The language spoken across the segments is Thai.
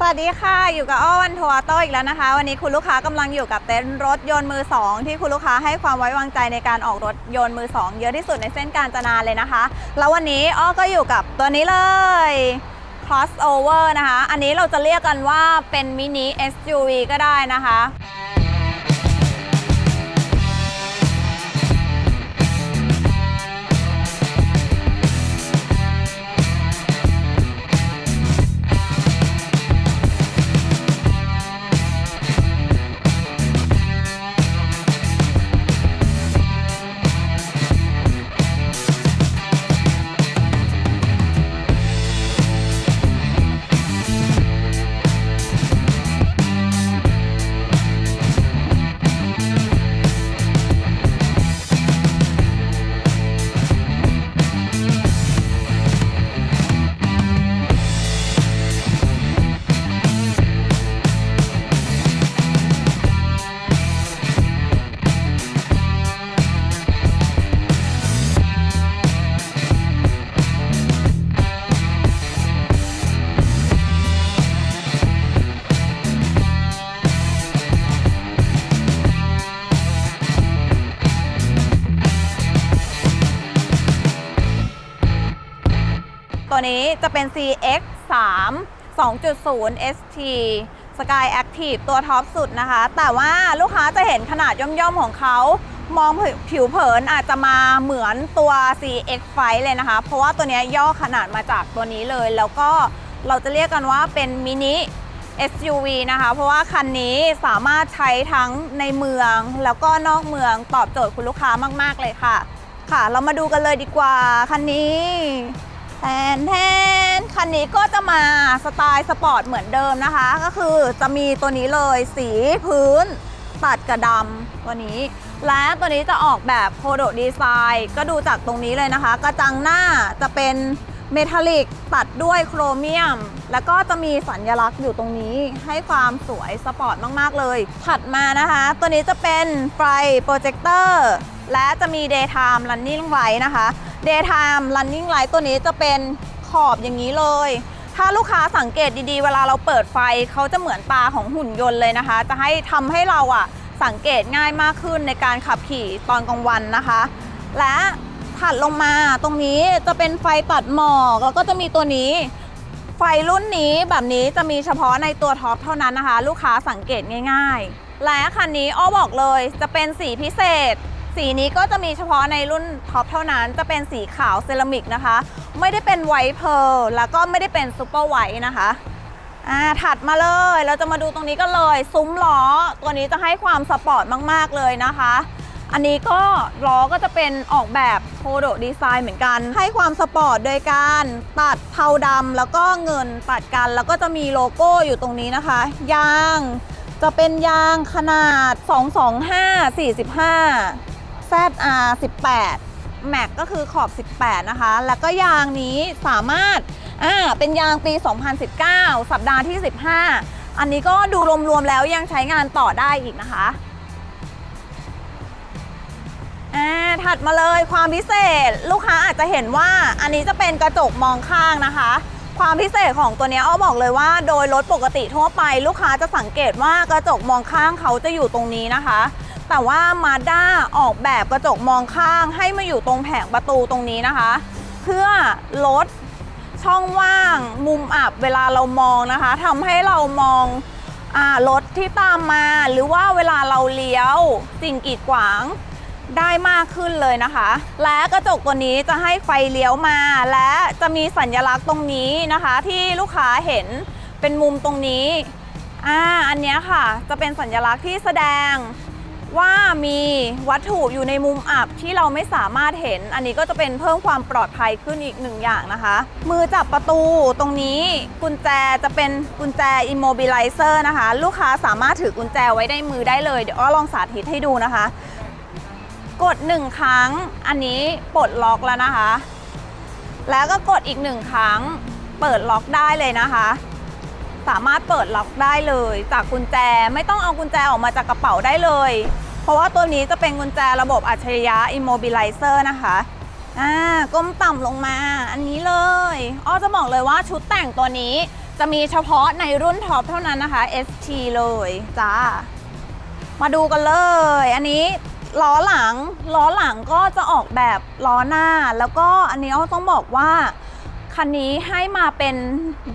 สวัสดีค่ะ อยู่กับอ้อวันทัวร์โต้อีกแล้วนะคะ วันนี้คุณลูกค้ากำลังอยู่กับเต็นท์รถยนต์มือสองที่คุณลูกค้าให้ความไว้วางใจในการออกรถยนต์มือสองเยอะที่สุดในเส้นการจนาเลยนะคะ แล้ววันนี้อ้อก็อยู่กับตัวนี้เลย crossover นะคะ อันนี้เราจะเรียกกันว่าเป็นมินิ SUV ก็ได้นะคะ จะเป็น CX 3 2.0 ST Sky Active ตัวท็อปสุดนะคะ แต่ว่าลูกค้าจะเห็นขนาดย่อมๆของเขามองผิวเผินอาจจะมาเหมือนตัว CX ไฟเลยนะคะ เพราะว่าตัวนี้ยย่อขนาดมาจากตัวนี้เลย แล้วก็เราจะเรียกกันว่าเป็นมินิ SUV นะคะ เพราะว่าคันนี้สามารถใช้ทั้งในเมืองแล้วก็นอกเมืองตอบโจทย์คุณลูกค้ามาก ๆ เลยค่ะ ค่ะ เรามาดูกันเลยดีกว่า คันนี้ แทนแทนคันนี้ก็จะมาสไตล์สปอร์ตเหมือนเดิมนะคะ ก็คือจะมีตัวนี้เลยสีพื้นตัดกระดำตัวนี้ และตัวนี้จะออกแบบโคโดดีไซน์ก็ดูจากตรงนี้เลยนะคะ กระจังหน้าจะเป็นเมทัลลิกตัดด้วยโครเมียม แล้วก็จะมีสัญลักษณ์อยู่ตรงนี้ให้ความสวยสปอร์ตมาก ๆ เลย ถัดมานะคะ ตัวนี้จะเป็นไฟโปรเจคเตอร์และจะมี daytime running light นะคะ daytime running light ตัวนี้จะเป็นขอบอย่างนี้เลย ถ้าลูกค้าสังเกตดีๆ เวลาเราเปิดไฟเขาจะเหมือนตาของหุ่นยนต์เลยนะคะ จะให้ทำให้เราอะสังเกตง่ายมากขึ้นในการขับขี่ตอนกลางวันนะคะ และถัดลงมาตรงนี้จะเป็นไฟตัดหมอกแล้วก็จะมีตัวนี้ไฟรุ่นนี้แบบนี้จะมีเฉพาะในตัวท็อปเท่านั้นนะคะ ลูกค้าสังเกตง่าย ๆ และคันนี้อ้อบอกเลยจะเป็นสีพิเศษ สีนี้ก็จะมีเฉพาะในรุ่นท็อปเท่านั้น จะเป็นสีขาวเซรามิกนะคะ ไม่ได้เป็นไวท์เพร์ลแล้วก็ไม่ได้เป็นซูเปอร์ไวท์นะคะอ่าถัดมาเลย เราจะมาดูตรงนี้กันเลย ซุ้มล้อ ตัวนี้จะให้ความสปอร์ตมาก ๆ เลยนะคะ อันนี้ก็ล้อก็จะเป็นออกแบบโคโดดีไซน์เหมือนกัน ให้ความสปอร์ตโดยการตัดเทาดำแล้วก็เงินตัดกัน แล้วก็จะมีโลโก้อยู่ตรงนี้นะคะ ยางจะเป็นยางขนาด 225 45 ZR 18แม็กก็คือขอบ 18 นะคะ แล้วก็ยางนี้สามารถอ่าเป็นยางปี 2019 สัปดาห์ที่ 15 อันนี้ก็ดูรวมๆแล้วยังใช้งานต่อได้อีกนะคะอ่าถัดมาเลยความพิเศษลูกค้าอาจจะเห็นว่าอันนี้จะเป็นกระจกมองข้างนะคะ ความพิเศษของตัวนี้อ้อบอกเลยว่า โดยรถปกติทั่วไป ลูกค้าจะสังเกตว่ากระจกมองข้างเขาจะอยู่ตรงนี้นะคะ แต่ว่ามาด้าออกแบบกระจกมองข้างให้มาอยู่ตรงแผงประตูตรงนี้นะคะ เพื่อลดช่องว่างมุมอับเวลาเรามองนะคะทำให้เรามองรถที่ตามมา หรือว่าเวลาเราเลี้ยวสิ่งกีดขวางได้มากขึ้นเลยนะคะ และกระจกตัวนี้จะให้ไฟเลี้ยวมา และจะมีสัญลักษณ์ตรงนี้นะคะ ที่ลูกค้าเห็นเป็นมุมตรงนี้อ่าอันนี้ค่ะจะเป็นสัญลักษณ์ที่แสดง ว่ามีวัตถุอยู่ในมุมอับที่เราไม่สามารถเห็น อันนี้ก็จะเป็นเพิ่มความปลอดภัยขึ้นอีกหนึ่งอย่างนะคะ มือจับประตูตรงนี้กุญแจจะเป็นกุญแจ immobilizer นะคะ ลูกค้าสามารถถือกุญแจไว้ในมือได้เลย เดี๋ยวอ้อลองสาธิตให้ดูนะคะ กดหนึ่งครั้ง อันนี้ปลดล็อกแล้วนะคะ แล้วก็กดอีกหนึ่งครั้ง เปิดล็อกได้เลยนะคะ สามารถเปิดล็อกได้เลย จากกุญแจไม่ต้องเอากุญแจออกมาจากกระเป๋าได้เลย เพราะว่าตัวนี้จะเป็นกุญแจระบบอัจฉริยะ immobilizer นะคะอ่าก้มต่ำลงมาอันนี้เลยอ้อจะบอกเลยว่าชุดแต่งตัวนี้จะมีเฉพาะในรุ่นท็อปเท่านั้นนะคะ ST เลยจ้า มาดูกันเลย อันนี้ล้อหลังล้อหลังก็จะออกแบบล้อหน้า แล้วก็อันนี้อ้อต้องบอกว่า คันนี้ให้มาเป็น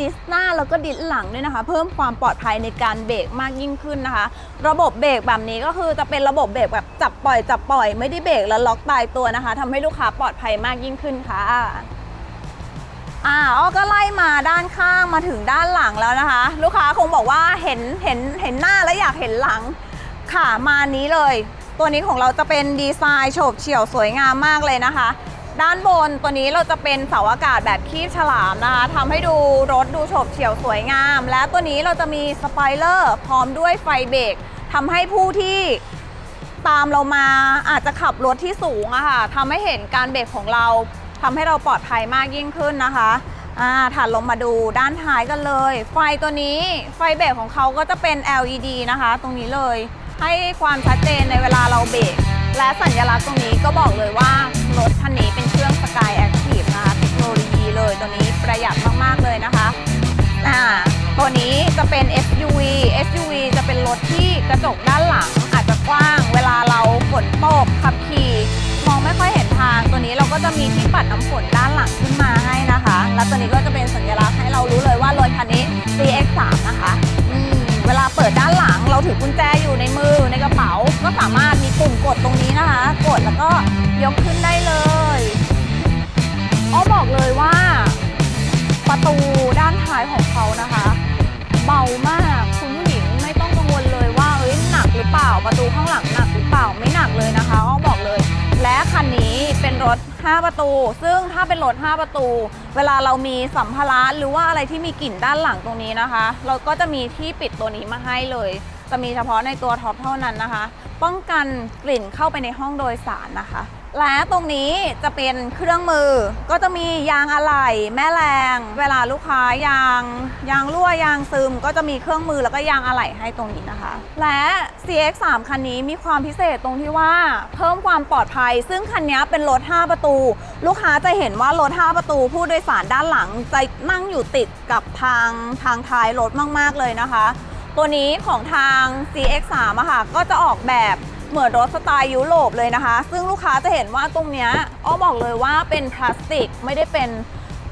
ดิสหน้าแล้วก็ดิสหลังด้วยนะคะ เพิ่มความปลอดภัยในการเบรกมากยิ่งขึ้นนะคะ ระบบเบรกแบบนี้ก็คือจะเป็นระบบเบรกแบบจับปล่อยจับปล่อยไม่ได้เบรกแล้วล็อกตายตัวนะคะทำให้ลูกค้าปลอดภัยมากยิ่งขึ้นค่ะอ่าอ้อก็ไล่มาด้านข้างมาถึงด้านหลังแล้วนะคะ ลูกค้าคงบอกว่าเห็นเห็นเห็นหน้าแล้วอยากเห็นหลังค่ะมานี้เลย ตัวนี้ของเราจะเป็นดีไซน์โฉบเฉี่ยวสวยงามมากเลยนะคะ ด้านบนตัวนี้เราจะเป็นเสาอากาศแบบคีบฉลามนะคะทำให้ดูรถดูโฉบเฉี่ยวสวยงาม และตัวนี้เราจะมีสปอยเลอร์พร้อมด้วยไฟเบรกทำให้ผู้ที่ตามเรามาอาจจะขับรถที่สูงอะค่ะทำให้เห็นการเบรกของเราทำให้เราปลอดภัยมากยิ่งขึ้นนะคะถัดลงมาดูด้านท้ายกันเลย ไฟตัวนี้ไฟเบรกของเขาก็จะเป็น LED นะคะ ตรงนี้เลย ให้ความชัดเจนในเวลาเราเบรกและสัญลักษณ์ตรงนี้ก็บอกเลยว่ารถคันนี้ รื่อง Sky Active นะคะเทคโนโลยีเลยตัวนี้ประหยัดมาก ๆ เลยนะคะอ่าตัวนี้จะเป็น SUV SUV จะเป็นรถที่กระจกด้านหลังอาจจะกว้าง เวลาเราฝนตกขับขี่มองไม่ค่อยเห็นทาง ตัวนี้เราก็จะมีที่ปัดน้ำฝนด้านหลังขึ้นมาให้นะคะ และตัวนี้ก็จะเป็นสัญลักษณ์ให้เรารู้เลยว่ารถคันนี้ CX3 นะคะเวลาเปิดด้านหลังเราถือกุญแจอยู่ในมือในกระเป๋า ก็สามารถมีปุ่มกดตรงนี้นะคะ กดแล้วก็ยกขึ้นได้ อ้อบอกเลยว่า ประตูด้านท้ายของเขานะคะ เบามากคุณผู้หญิงไม่ต้องกังวลเลยว่าเอ้ยหนักหรือเปล่า ประตูข้างหลังหนักหรือเปล่าไม่หนักเลยนะคะอ้อบอกเลย และคันนี้เป็นรถ 5 ประตู ซึ่งถ้าเป็นรถ 5 ประตู เวลาเรามีสัมภาระหรือว่าอะไรที่มีกลิ่นด้านหลังตรงนี้นะคะ เราก็จะมีที่ปิดตัวนี้มาให้เลยจะมีเฉพาะในตัวท็อปเท่านั้นนะคะ ป้องกันกลิ่นเข้าไปในห้องโดยสารนะคะ และตรงนี้จะเป็นเครื่องมือ ก็จะมียางอะไหล่แม่แรง เวลาลูกค้ายางยางรั่วยางซึม ก็จะมีเครื่องมือแล้วก็ยางอะไหล่ให้ตรงนี้นะคะ และ CX3 คันนี้มีความพิเศษตรงที่ว่า เพิ่มความปลอดภัย ซึ่งคันนี้เป็นรถ 5 ประตู ลูกค้าจะเห็นว่ารถ 5 ประตู ผู้โดยสารด้านหลังจะนั่งอยู่ติดกับทางทางท้ายรถมาก ๆ เลยนะคะ ตัวนี้ของทาง CX3 อะค่ะก็จะออกแบบ เหมือนรถสไตล์ยุโรปเลยนะคะ ซึ่งลูกค้าจะเห็นว่าตรงเนี้ยอ้อบอกเลยว่าเป็นพลาสติกไม่ได้เป็น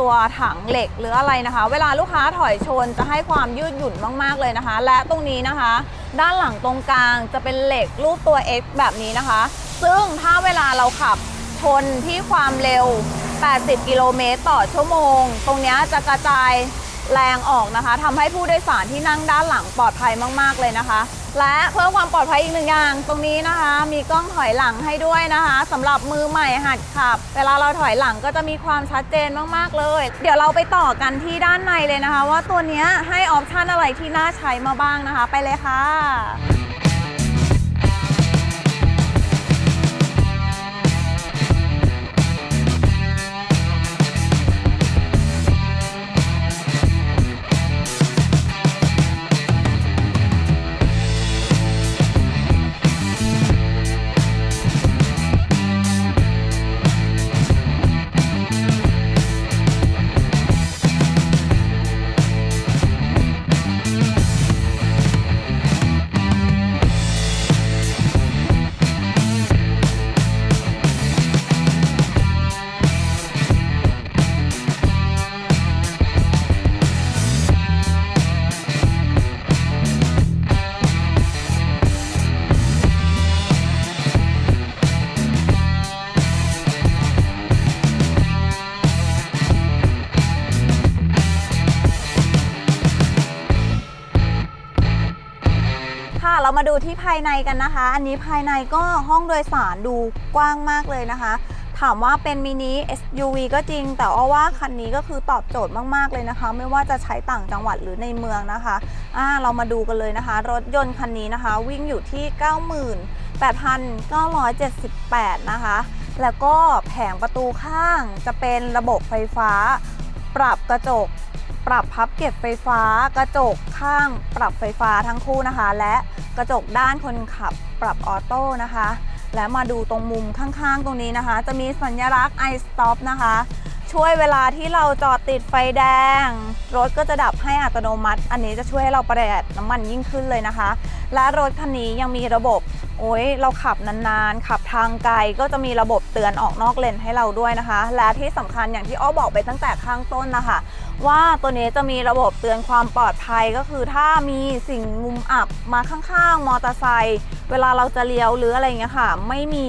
ตัวถังเหล็กหรืออะไรนะคะ เวลาลูกค้าถอยชนจะให้ความยืดหยุ่นมาก ๆ เลยนะคะ และตรงนี้นะคะ ด้านหลังตรงกลางจะเป็นเหล็กรูปตัว X แบบนี้นะคะ ซึ่งถ้าเวลาเราขับชนที่ความเร็ว 80 กิโลเมตรต่อชั่วโมง ตรงนี้จะกระจายแรงออกนะคะทำให้ผู้โดยสารที่นั่งด้านหลังปลอดภัยมาก ๆ เลยนะคะ และเพื่อความปลอดภัยอีกหนึ่งอย่าง ตรงนี้นะคะ มีกล้องถอยหลังให้ด้วยนะคะสำหรับมือใหม่หัดขับ เวลาเราถอยหลังก็จะมีความชัดเจนมากๆเลย เดี๋ยวเราไปต่อกันที่ด้านในเลยนะคะ ว่าตัวนี้ให้ออปชันอะไรที่น่าใช้มาบ้างนะคะ ไปเลยค่ะ ที่ภายในกันนะคะ อันนี้ภายในก็ห้องโดยสารดูกว้างมากเลยนะคะ ถามว่าเป็นมินิ SUV ก็จริง แต่อ้อว่าคันนี้ก็คือตอบโจทย์มากๆเลยนะคะ ไม่ว่าจะใช้ต่างจังหวัดหรือในเมืองนะคะอ่าเรามาดูกันเลยนะคะ รถยนต์คันนี้นะคะ วิ่งอยู่ที่ 98,978 นะคะ แล้วก็แผงประตูข้างจะเป็นระบบไฟฟ้า ปรับกระจก ปรับพับเก็บไฟฟ้า กระจกข้างปรับไฟฟ้าทั้งคู่นะคะ และกระจกด้านคนขับปรับออโต้นะคะ และมาดูตรงมุมข้างๆ ตรงนี้นะคะ จะมีสัญลักษณ์ i stop นะคะ ช่วยเวลาที่เราจอดติดไฟแดง รถก็จะดับให้อัตโนมัติ อันนี้จะช่วยให้เราประหยัดน้ำมันยิ่งขึ้นเลยนะคะ และรถคันนี้ยังมีระบบโอ้ยเราขับนานๆ ขับทางไกลก็จะมีระบบเตือนออกนอกเลนให้เราด้วยนะคะ และที่สำคัญอย่างที่อ้อบอกไปตั้งแต่ข้างต้นนะคะ ว่าตัวนี้จะมีระบบเตือนความปลอดภัยก็คือถ้ามีสิ่งมุมอับมาข้างๆ มอเตอร์ไซค์เวลาเราจะเลี้ยวหรืออะไรเงี้ยค่ะ ไม่มี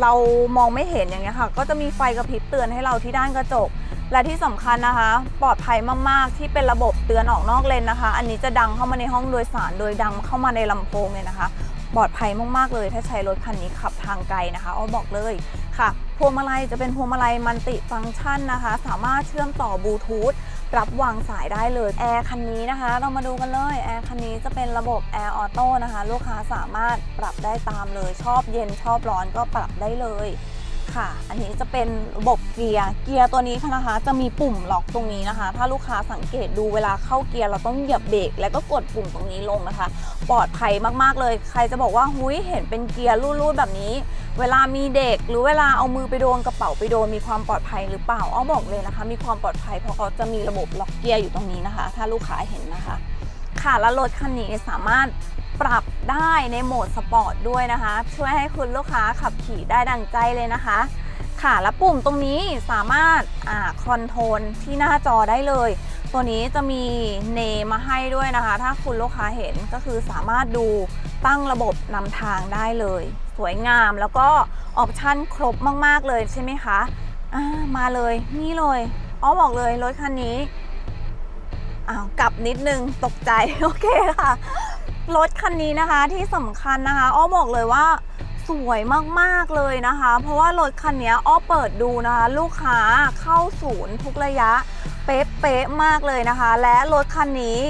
เรามองไม่เห็นอย่างเงี้ยค่ะ ก็จะมีไฟกระพริบเตือนให้เราที่ด้านกระจก และที่สำคัญนะคะ ปลอดภัยมากๆที่เป็นระบบเตือนออกนอกเลนนะคะ อันนี้จะดังเข้ามาในห้องโดยสารโดยดังเข้ามาในลำโพงเลยนะคะ ปลอดภัยมากๆเลย ถ้าใช้รถคันนี้ขับทางไกลนะคะอ้อบอกเลยค่ะ วงมาลัยจะเป็นพวงมาลัยมันติฟังก์ชันนะคะ สามารถเชื่อมต่อบลูทูธรับวางสายได้เลยแอร์คันนี้นะคะ เรามาดูกันเลยแอร์คันนี้จะเป็นระบบแอร์ออโต้นะคะ ลูกค้าสามารถปรับได้ตามเลยชอบเย็นชอบร้อนก็ปรับได้เลย ค่ะ อันนี้จะเป็นระบบเกียร์ เกียร์ตัวนี้นะคะ จะมีปุ่มล็อกตรงนี้นะคะ ถ้าลูกค้าสังเกตดูเวลาเข้าเกียร์เราต้องเหยียบเบรกแล้วก็กดปุ่มตรงนี้ลงนะคะ ปลอดภัยมากๆเลย ใครจะบอกว่าหุยเห็นเป็นเกียร์รูดๆแบบนี้ เวลามีเด็กหรือเวลาเอามือไปโดนกระเป๋าไปโดนมีความปลอดภัยหรือเปล่าอ้อบอกเลยนะคะ มีความปลอดภัยเพราะเขาจะมีระบบล็อกเกียร์อยู่ตรงนี้นะคะ ถ้าลูกค้าเห็นนะคะ ค่ะแล้วรถคันนี้สามารถปรับ ได้ในโหมดสปอร์ตด้วยนะคะ ช่วยให้คุณลูกค้าขับขี่ได้ดังใจเลยนะคะ ค่ะแล้วปุ่มตรงนี้สามารถคอนโทรลที่หน้าจอได้เลย ตัวนี้จะมีเนมาให้ด้วยนะคะ ถ้าคุณลูกค้าเห็นก็คือสามารถดูตั้งระบบนำทางได้เลย สวยงามแล้วก็ออปชั่นครบมาก ๆ เลยใช่ไหมคะามาเลยนี่เลยอ้อบอกเลยรถคันนี้อ้าวกลับนิดนึงตกใจ โอเคค่ะ รถคันนี้นะคะที่สำคัญนะคะ อ้อบอกเลยว่าสวยมากๆเลยนะคะ เพราะว่ารถคันนี้อ้อเปิดดูนะคะ ลูกค้าเข้าศูนย์ทุกระยะ เป๊ะๆมากเลยนะคะ และรถคันนี้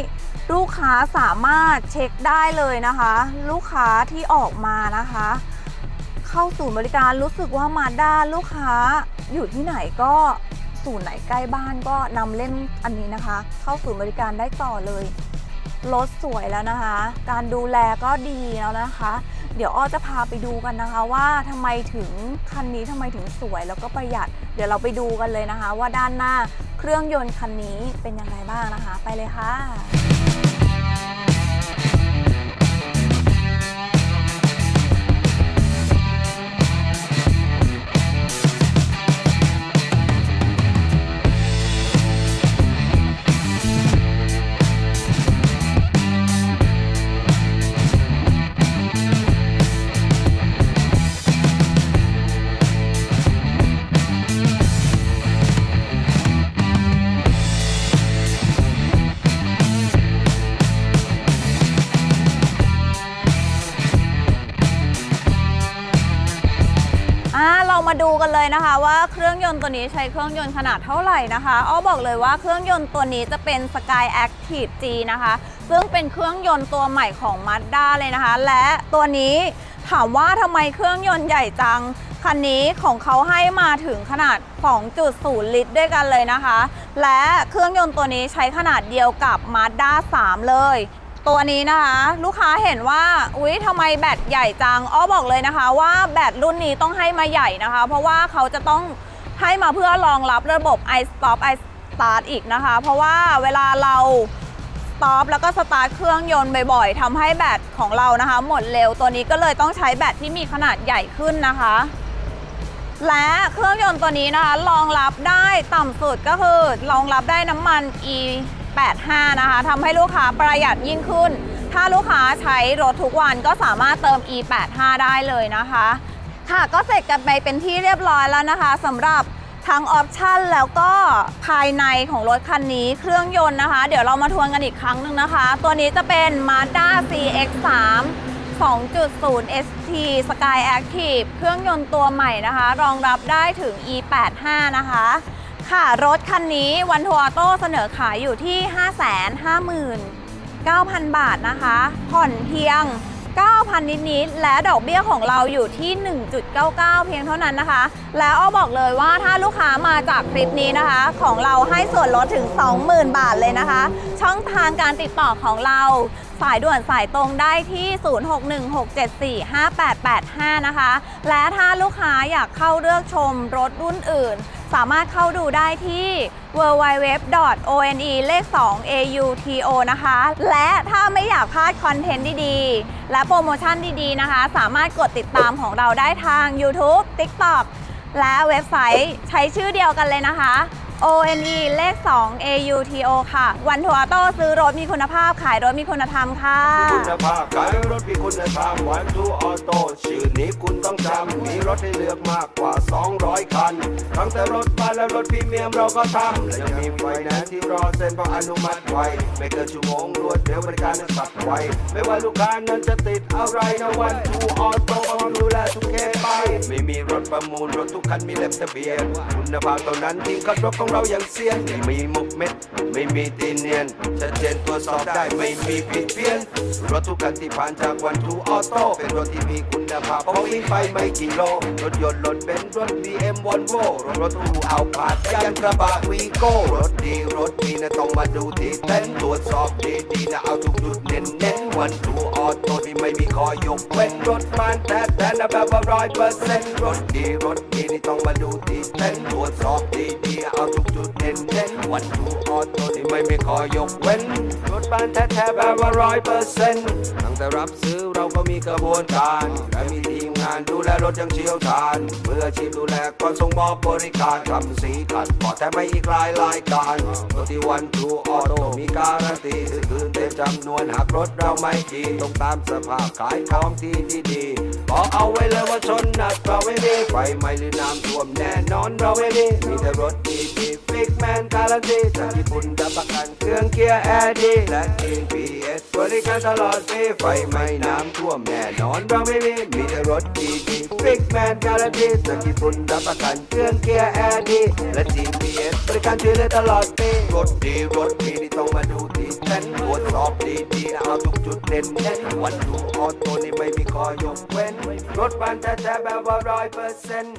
ลูกค้าสามารถเช็คได้เลยนะคะ ลูกค้าที่ออกมานะคะ เข้าศูนย์บริการรู้สึกว่ามาด้าลูกค้าอยู่ที่ไหนก็ศูนย์ไหนใกล้บ้านก็นำเล่นอันนี้นะคะ เข้าศูนย์บริการได้ต่อเลย รถสวยแล้วนะคะ การดูแลก็ดีแล้วนะคะ เดี๋ยวอ้อจะพาไปดูกันนะคะ ว่าทำไมถึงคันนี้ทำไมถึงสวยแล้วก็ประหยัด เดี๋ยวเราไปดูกันเลยนะคะ ว่าด้านหน้าเครื่องยนต์คันนี้เป็นยังไงบ้างนะคะ ไปเลยค่ะ เลยนะคะว่าเครื่องยนต์ตัวนี้ใช้เครื่องยนต์ขนาดเท่าไหร่นะคะอ้อบอกเลยว่าเครื่องยนต์ตัวนี้จะเป็น Sky Active G นะคะ ซึ่งเป็นเครื่องยนต์ตัวใหม่ของ Mazda เลยนะคะ และตัวนี้ถามว่าทำไมเครื่องยนต์ใหญ่จัง คันนี้ของเขาให้มาถึงขนาด 2.0 ลิตรด้วยกันเลยนะคะ และเครื่องยนต์ตัวนี้ใช้ขนาดเดียวกับ Mazda 3 เลย ตัวนี้นะคะ ลูกค้าเห็นว่าอุ๊ยทำไมแบตใหญ่จังอ้อบอกเลยนะคะ ว่าแบตรุ่นนี้ต้องให้มาใหญ่นะคะ เพราะว่าเขาจะต้องให้มาเพื่อรองรับระบบ i stop i start อีกนะคะ เพราะว่าเวลาเรา stop แล้วก็สตาร์ทเครื่องยนต์บ่อยๆทำให้แบตของเรานะคะ หมดเร็วตัวนี้ก็เลยต้องใช้แบตที่มีขนาดใหญ่ขึ้นนะคะ และเครื่องยนต์ตัวนี้นะคะรองรับได้ต่ำสุดก็คือรองรับได้น้ำมัน e 85 นะคะทำให้ลูกค้าประหยัดยิ่งขึ้น ถ้าลูกค้าใช้รถทุกวันก็สามารถเติม e 85 ได้เลยนะคะ ค่ะก็เสร็จกันไปเป็นที่เรียบร้อยแล้วนะคะสำหรับทั้งออปชันแล้วก็ภายในของรถคันนี้เครื่องยนต์นะคะ เดี๋ยวเรามาทวนกันอีกครั้งหนึ่งนะคะ ตัวนี้จะเป็น Mazda CX-3 2.0 ST Sky Active เครื่องยนต์ตัวใหม่นะคะ รองรับได้ถึง E85 นะคะ ค่ะ รถคันนี้วันทัวร์โต้เสนอขายอยู่ที่ 559,000 บาทนะคะ ผ่อนเพียง 9,000 นิด ๆ และดอกเบี้ยของเราอยู่ที่ 1.99 เพียงเท่านั้นนะคะ แล้วอ้อบอกเลยว่าถ้าลูกค้ามาจากคลิปนี้นะคะ ของเราให้ส่วนลดถึง 20,000 บาทเลยนะคะ ช่องทางการติดต่อของเราสายด่วนสายตรงได้ที่ 0616745885 นะคะ และถ้าลูกค้าอยากเข้าเลือกชมรถรุ่นอื่น สามารถเข้าดูได้ที่ www.one เลข2 auto นะคะ และถ้าไม่อยากพลาดคอนเทนต์ดีๆ และโปรโมชั่นดีๆนะคะ สามารถกดติดตามของเราได้ทาง YouTube TikTok และเว็บไซต์ใช้ชื่อเดียวกันเลยนะคะ ONE เลข 2 AUTO ค่ะ วันทัวร์โต้ซื้อรถมีคุณภาพ ขายรถมีคุณธรรมค่ะ คุณภาพขายรถมีคุณภาพวันทูออโต้ชื่อนี้คุณต้องจำมีรถให้เลือกมากกว่า 200 คัน ทั้งแต่รถบ้านและรถพรีเมียมเราก็ทำและยังมีไฟแนนซ์ที่รอเซ็นเพราะอนุมัติไวไม่เกินชั่วโมงรวดเร็วบริการนั้นสับไวไม่ว่าลูกค้านั้นจะติดอะไรนะวันทูออโต้พร้อมดูแลทุกเคสไปไม่มีรถประมูลรถทุกคันมีเล่มทะเบียนคุณภาพเท่านั้นที่คัดรถของเราอย่างเซียนไม่มีมุกเม็ด ไม่มีตีเนียนชัดเจนตรวจสอบได้ไม่มีผิดเพี้ยน รถทุกคันที่ผ่านจากวันทูออโต้เป็นรถที่มีคุณภาพเพราะวิ่งไปไม่กี่โล รถยนต์รถเบนซ์รถบีเอ็มวอลโวรถรถตู้เอาผาดยันกระบะวีโก้รถดีรถดีนะต้องมาดูที่เต้นตรวจสอบดีดีนะเอาทุกจุดเน้นเน้นวันทูออโต้ที่ไม่มีคอยยกเว้นรถมันแท้แท้นะแบบว่าร้อยเปอร์เซ็นต์รถดีรถดีนี่ต้องมาดูที่เต้นตรวจสอบดีดีเอาทุกจุดเน้นเน้นวันทูออโต้ที่ไม่มีคอยกเว้นรถบ้านแท้แท้ๆแบบว่าร้อยเปอร์เซ็นต์ตั้งแต่รับซื้อเราก็มีกระบวนการและมีทีมงานดูแลรถอยังเชี่ยวชาญเพื่อชีพดูแลก่อนส่งมอบบริการทำสีขัดพอแต่ไม่อีกหลายรายการรถที่วันทูออโต้มีการันตีคืนเต็มจำนวนหากรถเราไม่ดีต้องตามสภาพขายของที่ดีๆบอกเอาไว้เลยว่าชน หนักเราไม่มีไฟไหม้หรือน้ำท่วมแน่นอนเราไม่มีมีแต่รถดีๆฟิกแมนการันตีจากญี่ปุ่นรับประกันเครื่องเกียร์แอร์ดีและ GPS บริการตลอดฟรีไฟไหม้น้ำท่วมแน่นอนเราไม่มีมีแต่รถดีๆฟิกแมนการันตีจากญี่ปุ่นรับประกันเครื่องเกียร์แอร์ดีและ GPS บริการช่วยเหลือตลอดฟรีรถดีรถดีนี่ต้องมาดูที่เต้นตรวจสอบดีๆนะเอาทุกจุดเด่นเน้นวันดูออโต้นี่ไม่มีคอยกเว้นรถบันแท้ๆแบบว่ารอย percent